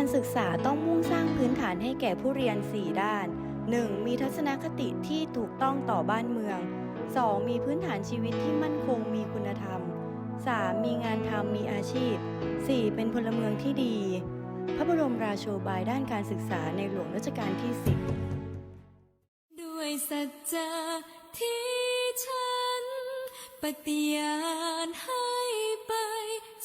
การศึกษาต้องมุ่งสร้างพื้นฐานให้แก่ผู้เรียน 4 ด้าน 1. มีทัศนคติที่ถูกต้องต่อบ้านเมือง 2. มีพื้นฐานชีวิตที่มั่นคงมีคุณธรรม 3. มีงานทำมีอาชีพ 4. เป็นพลเมืองที่ดี พระบรมราโชบายด้านการศึกษาในหลวงรัชกาลที่ 10 ด้วยสัจจะที่ฉันปฏิญาณให้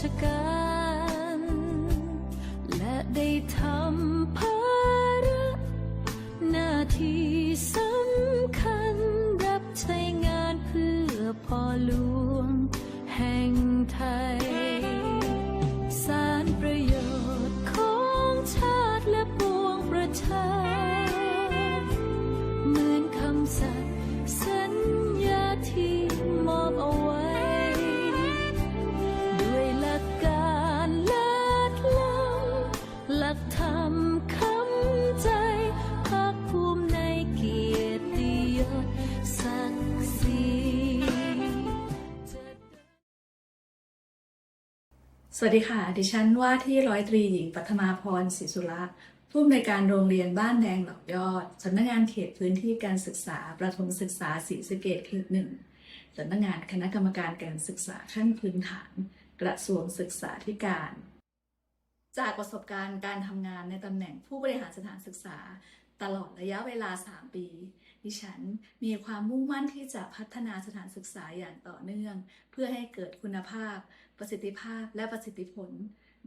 รา สวัสดีค่ะ ดิฉันว่าที่ร้อยตรีหญิงปัทมาพรศรีสุระผู้อำนวยการโรงเรียนบ้านแดงหลอกยอด สำนักงานเขตพื้นที่การศึกษา ประถมศึกษาศรีสะเกษเขตหนึ่งสำนักงานคณะกรรมการการศึกษาขั้นพื้นฐาน กระทรวงศึกษาธิการ จากประสบการณ์การทำงานในตำแหน่งผู้บริหารสถานศึกษา ตลอดระยะเวลา 3 ปี ดิฉันมีความมุ่งมั่นที่จะพัฒนาสถานศึกษาอย่างต่อเนื่อง เพื่อให้เกิดคุณภาพ ประสิทธิภาพและประสิทธิผล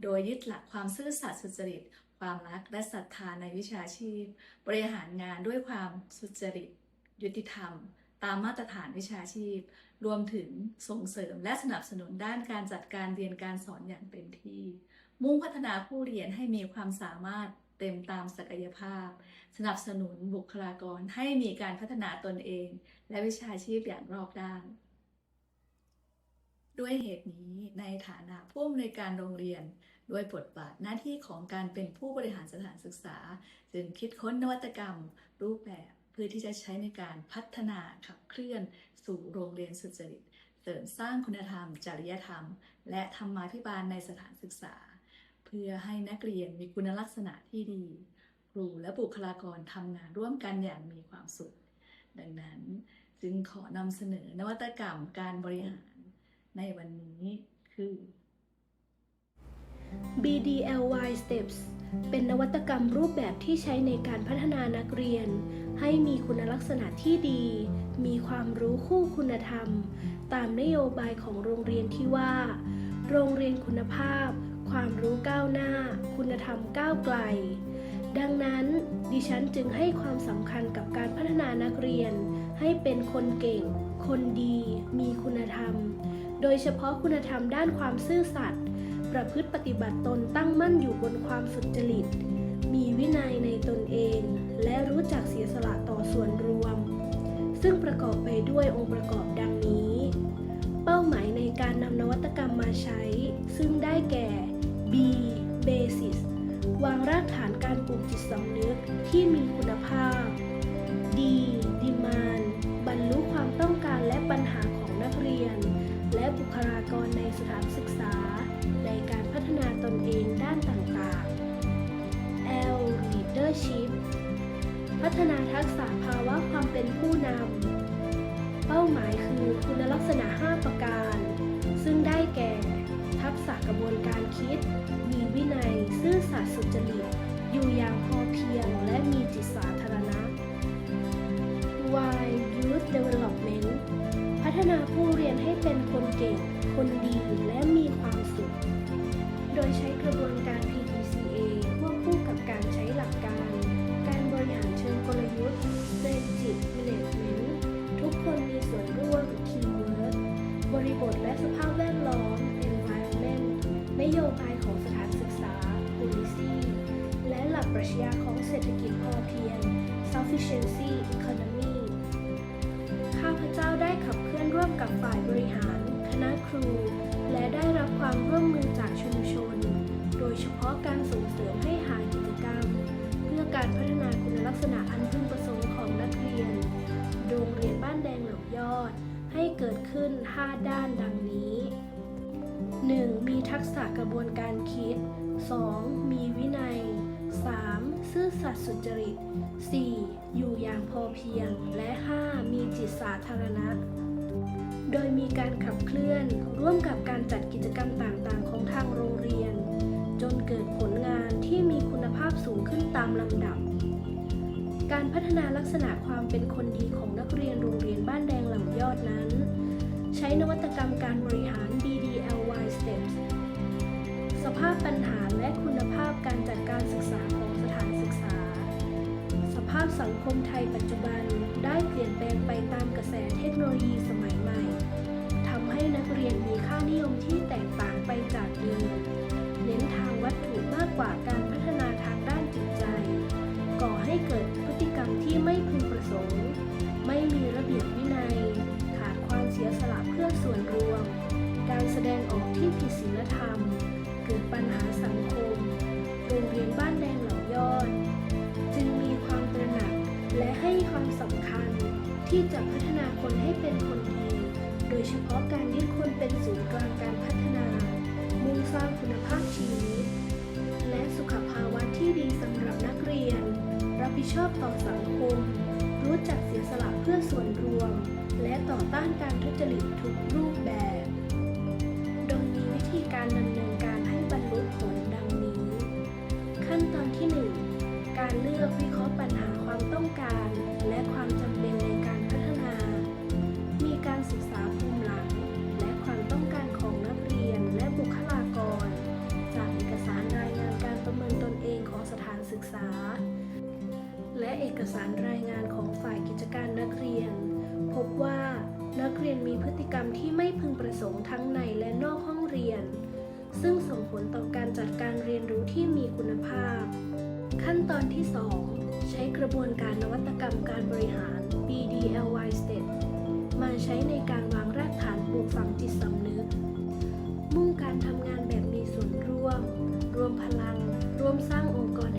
โดยยึดหลักความซื่อสัตย์สุจริต ความรักและศรัทธาในวิชาชีพ บริหารงานด้วยความสุจริต ยุติธรรม ตามมาตรฐานวิชาชีพ รวมถึงส่งเสริมและสนับสนุนด้านการจัดการเรียนการสอนอย่างเต็มที่ มุ่งพัฒนาผู้เรียนให้มีความสามารถ เต็มตามศักยภาพ สนับสนุนบุคลากรให้มีการพัฒนาตนเอง และวิชาชีพอย่างรอบด้าน ด้วยเหตุนี้ในฐานะผู้อำนวยการโรงเรียน ด้วยบทบาทหน้าที่ของการเป็นผู้บริหารสถานศึกษา จึงคิดค้นนวัตกรรม รูปแบบเพื่อที่จะใช้ในการพัฒนาขับเคลื่อนสู่โรงเรียนสุจริตเสริมสร้างคุณธรรม จริยธรรม และธรรมาภิบาลในสถานศึกษา พื่อให้นักเรียนมีคุณลักษณะที่ดี ครูและบุคลากรทำงานร่วมกันอย่างมีความสุข ดังนั้นจึงขอนำเสนอนวัตกรรมการบริหารในวันนี้คือ BDLY Steps เป็นนวัตกรรมรูปแบบที่ใช้ในการพัฒนานักเรียน ให้มีคุณลักษณะที่ดี มีความรู้คู่คุณธรรม ตามนโยบายของโรงเรียนที่ว่า โรงเรียนคุณภาพ ความรู้ก้าวหน้า คุณธรรมก้าวไกล ดังนั้นดิฉันจึงให้ความสำคัญกับการพัฒนานักเรียน ให้เป็นคนเก่ง คนดี มีคุณธรรม โดยเฉพาะคุณธรรมด้านความซื่อสัตย์ ประพฤติปฏิบัติตนตั้งมั่นอยู่บนความสุจริต มีวินัยในตนเอง และรู้จักเสียสละต่อส่วนรวม ซึ่งประกอบไปด้วยองค์ประกอบดัง นำนวัตกรรมมาใช้ ซึ่งได้แก่ B Basis วางรากฐานการปลูกจิตสำนึกที่มีคุณภาพ D Demand บรรลุความต้องการและปัญหาของนักเรียน และบุคลากรในสถานศึกษา ในการพัฒนาตนเองด้านต่างๆ L Leadership พัฒนาทักษะภาวะความเป็นผู้นำ เป้าหมายคือคุณลักษ คนดีและมีความสุข โดยใช้กระบวนการ PDCA ควบคู่กับการใช้หลักการ การบริหารเชิงกลยุทธ์ Strategic Management ทุกคนมีส่วนร่วม Teamwork บริบทและสภาพแวดล้อม Environment นโยบายของสถานศึกษา policy และหลักปรัชญาของเศรษฐกิจพอเพียง sufficiency economy ข้าพเจ้าได้ขับเคลื่อนร่วมกับฝ่ายบริหาร คณะครู และได้รับความร่วมมือจากชุมชน โดยเฉพาะการส่งเสริมให้หากิจกรรม เพื่อการพัฒนาคุณลักษณะอันพึงประสงค์ของนักเรียน โรงเรียนบ้านแดงหล่ายอด ให้เกิดขึ้น 5 ด้านดังนี้ 1. มีทักษะกระบวนการคิด 2. มีวินัย 3. ซื่อสัตย์สุจริต 4. อยู่อย่างพอเพียง และ 5. มีจิตสาธารณะ โดยมีการขับเคลื่อนร่วมกับการจัดกิจกรรมต่างๆ ของทางโรงเรียน จนเกิดผลงานที่มีคุณภาพสูงขึ้นตามลำดับ การพัฒนาลักษณะความเป็นคนดีของนักเรียนโรงเรียนบ้านแดงหล่ายอดนั้น ใช้นวัตกรรมการบริหาร DDLY Steps สภาพปัญหาและคุณภาพการจัดการศึกษาของสถานศึกษา สภาพสังคมไทยปัจจุบันได้เปลี่ยนแปลงไปตามกระแสเทคโนโลยีสมัยใหม่ ให้นักเรียนมีค่านิยมที่แตกต่างไปจากเดิม เน้นทางวัตถุมากกว่าการพัฒนาทางด้านจิตใจ ก่อให้เกิดพฤติกรรมที่ไม่พึงประสงค์ ไม่มีระเบียบวินัย ขาดความเสียสละเพื่อส่วนรวม การแสดงออกที่ผิดศีลธรรม เกิดปัญหาสังคม โรงเรียนบ้านแดงเหล่ายอด จึงมีความตระหนักและให้ความสำคัญที่จะพัฒนาคนให้เป็นคน ยเฉพาะการยึดคนเป็นศูนย์กลางการพัฒนา มุ่งสร้างคุณภาพชีวิต และสุขภาวะที่ดีสำหรับนักเรียน รับผิดชอบต่อสังคม รู้จักเสียสละเพื่อส่วนรวม และต่อต้านการทุจริตทุกรูปแบบ โดยมีวิธีการดำเนินการให้บรรลุผลดังนี้ ขั้นตอนที่ 1 การเลือกวิเคราะห์ปัญหาความต้องการ กษา และเอกสารรายงานของฝ่ายกิจการนักเรียน พบว่านักเรียนมีพฤติกรรมที่ไม่พึงประสงค์ทั้งในและนอกห้องเรียน ซึ่งส่งผลต่อการจัดการเรียนรู้ที่มีคุณภาพ ขั้นตอนที่ 2 ใช้กระบวนการนวัตกรรมการบริหาร BDLY Step มาใช้ในการวางรากฐานปลูกฝังจิตสำนึก มุ่งการทำงานแบบมีส่วนร่วม รวมพลัง ร่วมสร้างองค์กร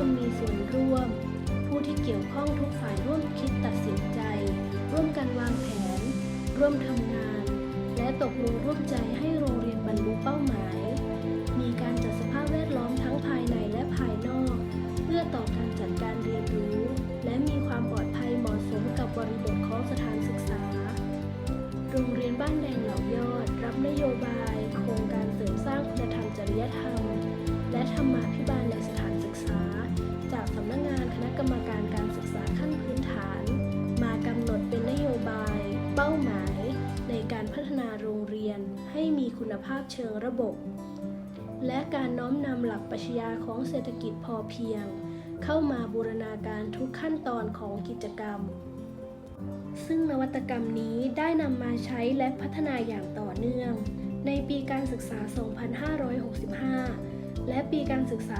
คนมีส่วนร่วม ผู้ที่เกี่ยวข้องทุกฝ่ายร่วมคิดตัดสินใจ ร่วมกันวางแผน ร่วมทำงาน และตกลงร่วมใจให้โรงเรียนบรรลุเป้าหมาย มีการจัดสภาพแวดล้อมทั้งภายในและภายนอก เพื่อต่อการจัดการเรียนรู้ และมีความปลอดภัยเหมาะสมกับบริบทของสถานศึกษา โรงเรียนบ้านแดงเหล่ายอด รับนโยบาย โครงการเสริมสร้างคุณธรรมจริยธรรม และธรรมาภิบาลในสถำนักงานคณะกรรมการการศึกษาขั้นพื้นฐาน มากำหนดเป็นนโยบาย เป้าหมาย ในการพัฒนาโรงเรียนให้มีคุณภาพเชิงระบบ และการน้อมนำหลักปรัชญาของเศรษฐกิจพอเพียง เข้ามาบูรณาการทุกขั้นตอนของกิจกรรม ซึ่งนวัตกรรมนี้ได้นำมาใช้และพัฒนาอย่างต่อเนื่อง ในปีการศึกษา 2565 และปีการศึกษา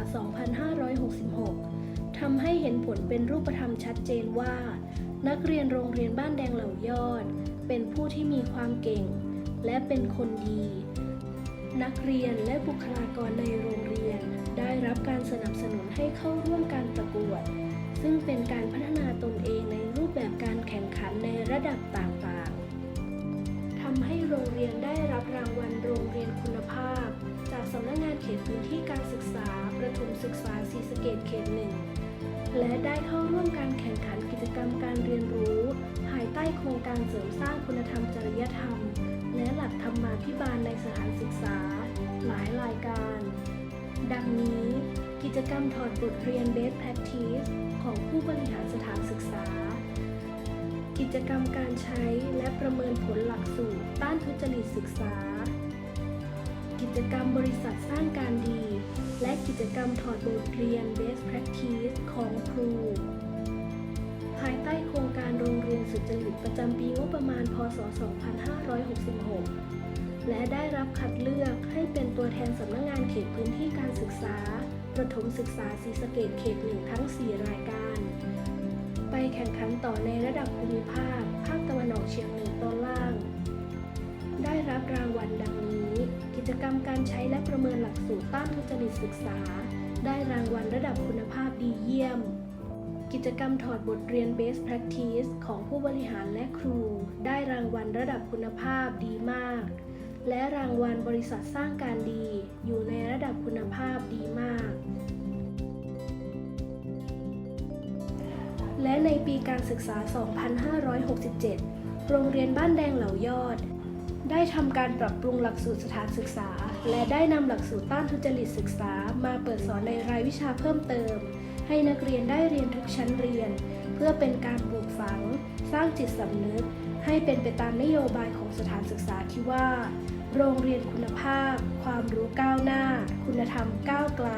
2566 ทำให้เห็นผลเป็นรูปธรรมชัดเจนว่า นักเรียนโรงเรียนบ้านแดงเหล่ายอด เป็นผู้ที่มีความเก่ง และเป็นคนดี นักเรียนและบุคลากรในโรงเรียน ได้รับการสนับสนุนให้เข้าร่วมการประกวด ซึ่งเป็นการพัฒนาตนเองในรูปแบบการแข่งขันในระดับต่างๆทำให้โรงเรียนได้รับรางวัลโรงเรียนคุณภาพ จากสำนักงานเขตพื้นที่การศึกษาประถมศึกษาศรีสะเกดเขตหนึ่ง และได้เข้าร่วมการแข่งขันกิจกรรมการเรียนรู้ ภายใต้โครงการเสริมสร้างคุณธรรมจริยธรรม และหลักธรรมาภิบาลในสถานศึกษา หลายรายการ ดังนี้กิจกรรมถอดบทเรียน Best Practice ของผู้บริหารสถานศึกษา กิจกรรมการใช้และประเมินผลหลักสูตรต้านทุจริตศึกษา กิจกรรมบริษัทสร้างการดี และกิจกรรมถอดบทเรียน Best Practice ของครู ภายใต้โครงการโรงเรียนสุจริตประจำปีงบประมาณ พศ 2566 และได้รับคัดเลือกให้เป็นตัวแทนสำนักงงานเขตพื้นที่การศึกษา ประถมศึกษาศรีสะเกดเขตหนึ่งทั้ง 4 รายการ ไปแข่งขันต่อในระดับภูมิภาค ภาคตะวันออกเฉียงเหนือตอนล่าง ได้รับรางวัลดังนี้ จกรรมการใช้และประเมินหลักสูตรต้านทุจริตศึกษา ได้รางวัลระดับคุณภาพดีเยี่ยม กิจกรรมถอดบทเรียน Best Practice ของผู้บริหารและครู ได้รางวัลระดับคุณภาพดีมาก และรางวัลบริษัทสร้างการดี อยู่ในระดับคุณภาพดีมาก และในปีการศึกษา 2567 โรงเรียนบ้านแดงเหล่ายอด ได้ทำการปรับปรุงหลักสูตรสถานศึกษา และได้นำหลักสูตรต้านทุจริตศึกษา มาเปิดสอนในรายวิชาเพิ่มเติม ให้นักเรียนได้เรียนทุกชั้นเรียน เพื่อเป็นการปลูกฝัง สร้างจิตสำนึก ให้เป็นไปตามนโยบายของสถานศึกษาที่ว่า โรงเรียนคุณภาพ ความรู้ก้าวหน้า คุณธรรมก้าวไกล